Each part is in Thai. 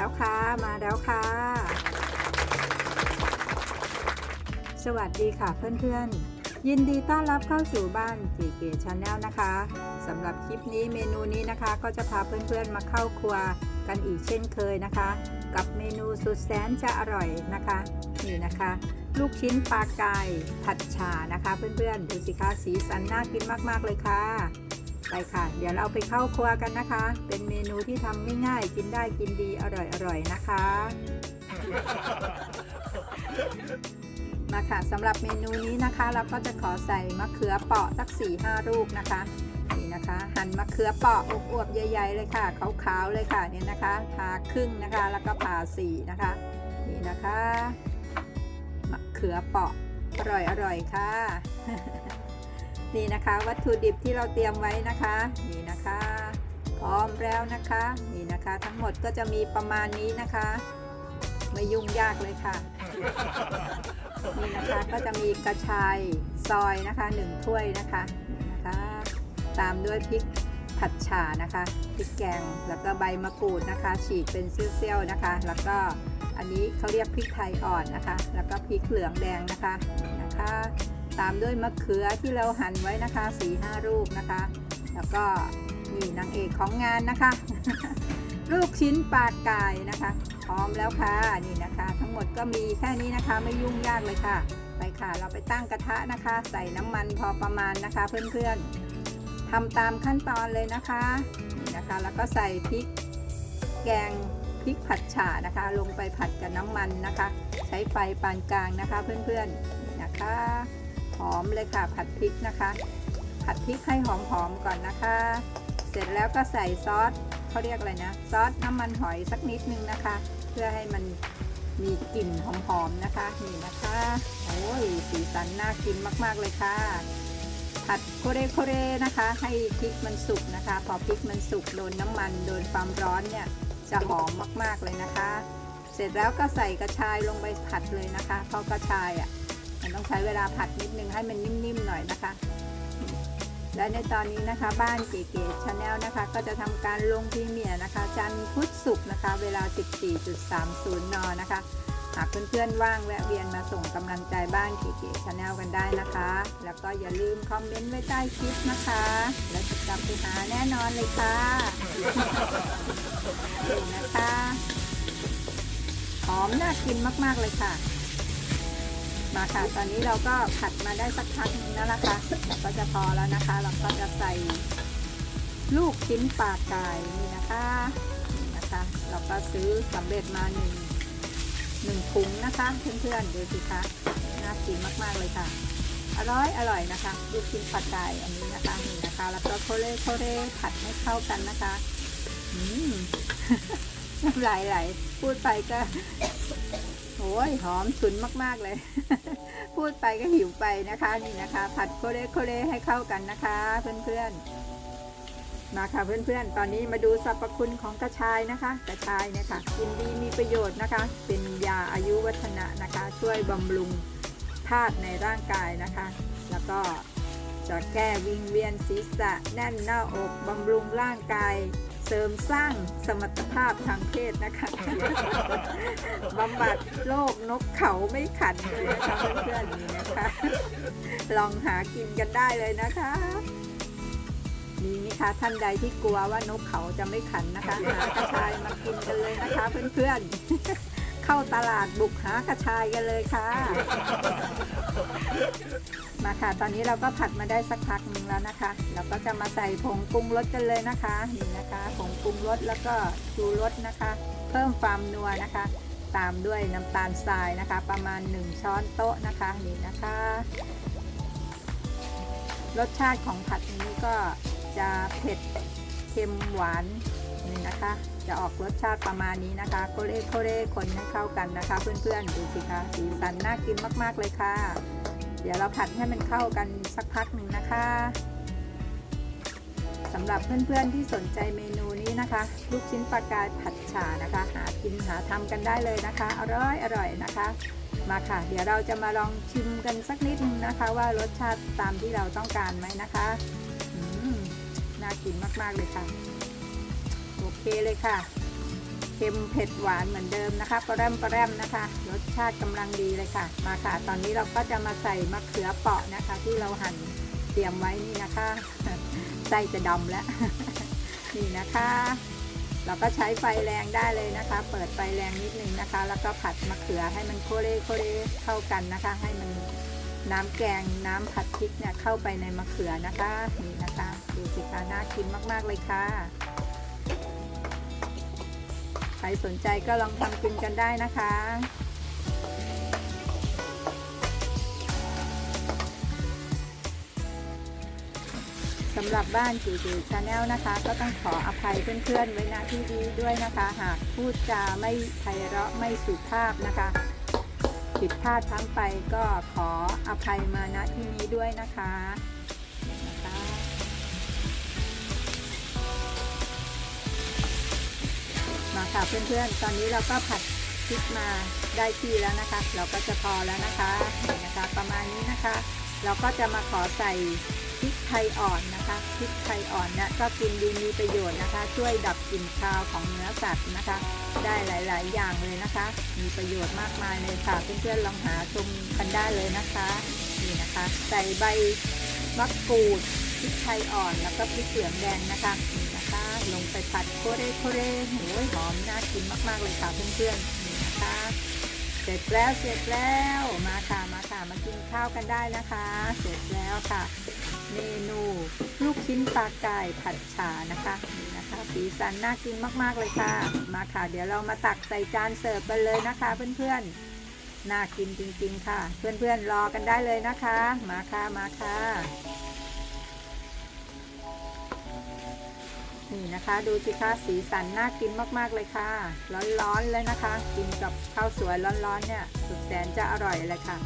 แอนมาแล้วค่ะ มาแล้วค่ะ สวัสดีค่ะเพื่อนๆ ยินดีต้อนรับเข้าสู่บ้านจีเกชาแนลนะคะสำหรับคลิปนี้เมนูนี้นะคะ ก็จะพาเพื่อนๆมาเข้าครัวกันอีกเช่นเคยนะคะ กับเมนูสุดแสนจะอร่อยนะคะนี่นะคะ ลูกชิ้นปลากายผัดฉ่านะคะ เพื่อนๆดูสิคะสีสันน่ากินมากๆเลยค่ะ ไปค่ะ เดี๋ยวเราไปเข้าครัวกันนะคะ เป็นเมนูที่ทำง่ายๆ กินได้กินดีอร่อยๆนะคะ มาค่ะสำหรับเมนูนี้นะคะ เราก็จะขอใส่มะเขือเปาะสัก4ี่ห้าลูกนะคะนี่นะคะหั่นมะเขือเปาะอวบๆใหญ่ ๆ เลยค่ะขาวๆเลยค่ะเนี่ยนะคะผ่าครึ่งนะคะแล้วก็ผ่าสี่นะคะนี่นะคะมะเขือเปาะอร่อยๆค่ะ นี่นะคะวัตถุดิบที่เราเตรียมไว้นะคะนี่นะคะ พร้อมแล้วนะคะนี่นะคะ ทั้งหมดก็จะมีประมาณนี้นะคะ ไม่ยุ่งยากเลยค่ะนี่นะคะก็จะมีกระชายซอยนะคะ1ถ้วยนะคะนะคะตามด้วยพริกผัดฉ่านะคะพริกแกงแล้วก็ใบมะกรูดนะคะ ฉีกเป็นเสี้ยวๆนะคะ แล้วก็อันนี้เขาเรียกพริกไทยอ่อนนะคะ แล้วก็พริกเหลืองแดงนะคะนะคะ ตามด้วยมะเขือที่เราหั่นไว้นะคะ4ีห้าลูกนะคะ แล้วก็นี่นางเอกของงานนะคะ ลูกชิ้นปลากายนะคะ พร้อมแล้วค่ะนี่นะคะ ทั้งหมดก็มีแค่นี้นะคะไม่ยุ่งยากเลยค่ะ ไปค่ะเราไปตั้งกระทะนะคะ ใส่น้ำมันพอประมาณนะคะ เพื่อนๆทำตามขั้นตอนเลยนะคะนี่นะคะ แล้วก็ใส่พริกแกงพริกผัดฉ่านะคะ ลงไปผัดกับน้ำมันนะคะ ใช้ไฟปานกลางนะคะ เพื่อนๆนี่นะคะ อมเลยค่ะ ผัดพริกนะคะ ผัดพริกให้หอมๆก่อนนะคะ เสร็จแล้วก็ใส่ซอสเขาเรียกอะไรนะซอสน้ำมันหอยสักนิดนึงนะคะ เพื่อให้มันมีกลิ่นหอมๆนะคะนี่นะคะโอ้ยสีสันน่ากินมากๆเลยค่ะ ผัดโคเรโคเรนะคะ ให้พริกมันสุกนะคะ พอพริกมันสุกโดนน้ำมันโดนความร้อนเนี่ยจะหอมมากๆเลยนะคะ เสร็จแล้วก็ใส่กระชายลงไปผัดเลยนะคะเพราะกระชายอะ มันต้องใช้เวลาผัดนิดนึงให้มันนิ่มๆหน่อยนะคะ และในตอนนี้นะคะบ้านเก๋ๆชาแนลนะคะ ก็จะทำการลงพรีเมียร์นะคะ จันทร์พุธศุกร์นะคะ เวลา 14.30 น นะคะ หากเพื่อนๆว่างแวะเวียนมาส่งกำลังใจบ้านเก๋ๆชาแนลกันได้นะคะ แล้วก็อย่าลืมคอมเมนต์ไว้ใต้คลิปนะคะ แล้วจะกลับไปหาแน่นอนเลยค่ะนะคะหอมน่ากินมากๆเลยค่ะ มาค่ะ ตอนนี้เราก็ผัดมาได้สักพักนึงแล้วนะคะ ก็จะพอแล้วนะคะ เราก็จะใส่ลูกชิ้นปลาไกายนี่นะคะนี่นะคะ เราก็ซื้อสำเร็จมาหนึ่งหนึ่งถุงนะคะ เพื่อนๆดูสิคะน่ากินมากๆเลยค่ะ อร่อยอร่อยนะคะ ลูกชิ้นปลาไกายอันนี้นะคะนี่นะคะ แล้วก็โคเรโคเรผัดให้เข้ากันนะคะ อืม น้ำลายไหลพูดไปก็โอ้ยหอมฉุนมากๆเลย พูดไปก็หิวไปนะคะนี่นะคะ ผัดโคเรโคเรให้เข้ากันนะคะ เพื่อนๆมาค่ะเพื่อนๆ ตอนนี้มาดูสรรพคุณของกระชายนะคะ กระชายเนี่ยค่ะกินดีมีประโยชน์นะคะ เป็นยาอายุวัฒนะนะคะ ช่วยบำรุงธาตุในร่างกายนะคะ แล้วก็จะแก้วิงเวียนศีรษะแน่นหน้าอกบำรุงร่างกาย เสริมสร้างสมรรถภาพทางเพศนะคะ บำบัดโรคนกเขาไม่ขันเลยนะคะเพื่อนๆนี่นะคะ ลองหากินกันได้เลยนะคะมีไหมคะท่านใดที่กลัวว่านกเขาจะไม่ขันนะคะหากระชายมากินกันเลยนะคะเพื่อนๆ เข้าตลาดบุกหากระชายกันเลยค่ะ มาค่ะตอนนี้เราก็ผัดมาได้สักพักหนึง แล้วนะคะ เราก็จะมาใส่ผงปรุงรสกันเลยนะคะนี่นะคะผงปรุงรสแล้วก็ชูรสนะคะ เพิ่มความนัวนะคะ ตามด้วยน้ำตาลทรายนะคะ ประมาณ 1 ช้อนโต๊ะนะคะนี่นะคะ รสชาติของผัดนี้ก็จะเผ็ดเค็มหวานนี่นะคะ จะออกรสชาติประมาณนี้นะคะโคเรโคเรคนให้เข้ากันนะคะ เพื่อนๆดูสิคะสีสันน่ากินมากๆเลยค่ะ เดี๋ยวเราผัดให้มันเข้ากันสักพักหนึ่งนะคะสำหรับเพื่อนๆที่สนใจเมนูนี้นะคะ ลูกชิ้นปลากายผัดฉ่านะคะ หากินหาทำกันได้เลยนะคะ อร่อยอร่อยนะคะ มาค่ะ เดี๋ยวเราจะมาลองชิมกันสักนิดนึงนะคะ ว่ารสชาติตามที่เราต้องการไหมนะคะน่ากินมากๆเลยค่ะ โอเคเลยค่ะ ค็มเผ็ดหวานเหมือนเดิมนะคะปลาแรมปลาแรมนะคะ รสชาติกำลังดีเลยค่ะ มาค่ะ ตอนนี้เราก็จะมาใส่มะเขือเปาะนะคะ ที่เราหั่นเตรียมไว้นี่นะคะไส้จะดำแล้วนี่นะคะ เราก็ใช้ไฟแรงได้เลยนะคะ เปิดไฟแรงนิดนึงนะคะ แล้วก็ผัดมะเขือให้มันโคเรโคเรเข้ากันนะคะ ให้มันน้ำแกงน้ำผัดพริกเนี่ยเข้าไปในมะเขือนะคะนี่นะคะดูสิคะน่ากินมากๆเลยค่ะ สนใจก็ลองทำกินกันได้นะคะสำหรับบ้านจิ๋วๆชาแนลนะคะ ก็ต้องขออภัยเพื่อนๆไว้ณที่นี้ด้วยนะคะ หากพูดจาไม่ไพเราะไม่สุภาพนะคะ ผิดพลาดทั้งไปก็ขออภัยมาณที่นี้ด้วยนะคะ ค่ะเพื่อนๆ ตอนนี้เราก็ผัดพริกมาได้ที่แล้วนะคะ เราก็จะพอแล้วนะคะนี่นะคะประมาณนี้นะคะ เราก็จะมาขอใส่พริกไทยอ่อนนะคะพริกไทยอ่อนเนี่ยก็กินดีมีประโยชน์นะคะ ช่วยดับกลิ่นคาวของเนื้อสัตว์นะคะ ได้หลาย ๆ อย่างเลยนะคะ มีประโยชน์มากมายเลยค่ะ เพื่อนๆลองหาชมกันได้เลยนะคะนี่นะคะ ใส่ใบมะกรูดพริกไทยอ่อนแล้วก็พริกเหลืองแดงนะคะนี่นะคะ ลงไปผัดโคเรโคเรโอ้ยหอมน่ากินมาก ๆ เลยค่ะเพื่อนๆนี่นะคะเสร็จแล้วเสร็จแล้วมาค่ะมาค่ะมากินข้าวกันได้นะคะ เสร็จแล้วค่ะ เมนูลูกชิ้นปลาไกายผัดฉานะคะนี่นะคะสีสันน่ากินมากๆเลยค่ะ มาค่ะ เดี๋ยวเรามาตักใส่จานเสิร์ฟกันเลยนะคะ เพื่อนๆน่ากินจริง ๆ ค่ะ เพื่อนๆรอกันได้เลยนะคะ มาค่ะมาค่ะ นี่นะคะดูสิคะสีสันน่ากินมากๆเลยค่ะ ร้อนๆเลยนะคะ กินกับข้าวสวยร้อนๆเนี่ยสุดแสนจะอร่อยเลยค่ะ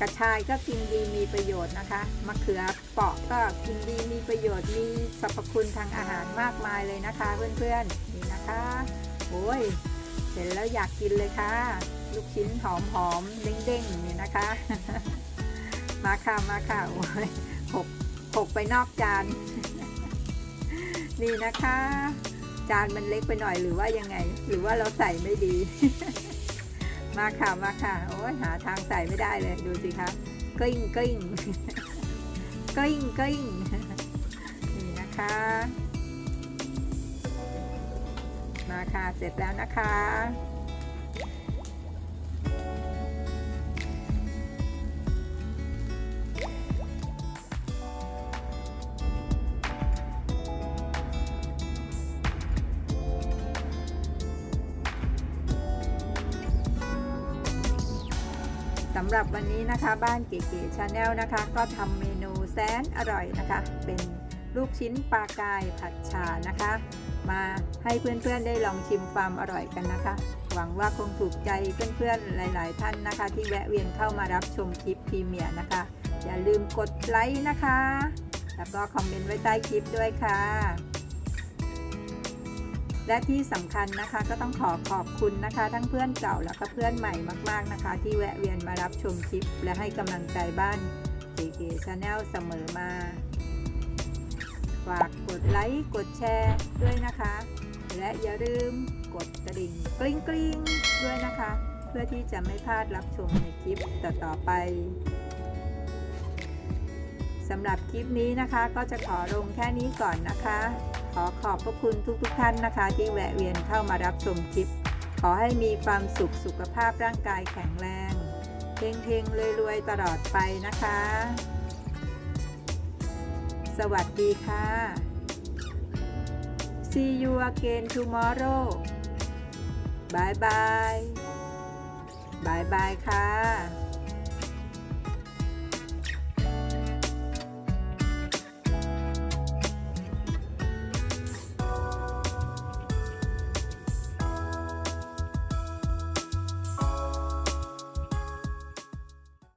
กระชายก็กินดีมีประโยชน์นะคะมะเขือเปราะก็กินดีมีประโยชน์มีสรรพคุณทางอาหารมากมายเลยนะคะ เพื่อนๆนี่นะคะโอ้ยเห็นแล้วอยากกินเลยค่ะ ลูกชิ้นหอมๆเด้งๆนี่นะคะ มาค่ะมาค่ะโอ้ยหกหกไปนอกจาน นี่นะคะ จานมันเล็กไปหน่อยหรือว่ายังไง หรือว่าเราใส่ไม่ดี มาค่ะมาค่ะ โอ้ยหาทางใส่ไม่ได้เลยดูสิคะกลิ้งกลิ้งกลิ้งกลิ้งนี่นะคะ มาค่ะเสร็จแล้วนะคะ สำหรับวันนี้นะคะบ้านเก๋ๆชาแนลนะคะ ก็ทำเมนูแสนอร่อยนะคะ เป็นลูกชิ้นปลากายผัดชานะคะ มาให้เพื่อนๆได้ลองชิมความอร่อยกันนะคะ หวังว่าคงถูกใจเพื่อนๆหลาย ๆ ท่านนะคะ ที่แวะเวียนเข้ามารับชมคลิปพรีเมียร์นะคะ อย่าลืมกดไลค์นะคะ แล้วก็คอมเมนต์ไว้ใต้คลิปด้วยค่ะ และที่สำคัญนะคะก็ต้องขอขอบคุณนะคะ ทั้งเพื่อนเก่าแล้วก็เพื่อนใหม่มาก ๆนะคะ ที่แวะเวียนมารับชมคลิป และให้กำลังใจบ้านเก๋ๆชาแนลเสมอมาฝากกดไลค์กดแชร์ด้วยนะคะ และอย่าลืมกดกระดิ่งกริ๊งกริ๊งด้วยนะคะ เพื่อที่จะไม่พลาดรับชมในคลิปต่อๆไปสำหรับคลิปนี้นะคะก็จะขอลงแค่นี้ก่อนนะคะ ขอขอบพระคุณทุกๆทท่านนะคะ ที่แวะเวียนเข้ามารับชมคลิป ขอให้มีความสุขสุขภาพร่างกายแข็งแรงเฮงๆรวยๆตลอดไปนะคะ สวัสดีค่ะ See you again tomorrow bye bye bye bye ค่ะ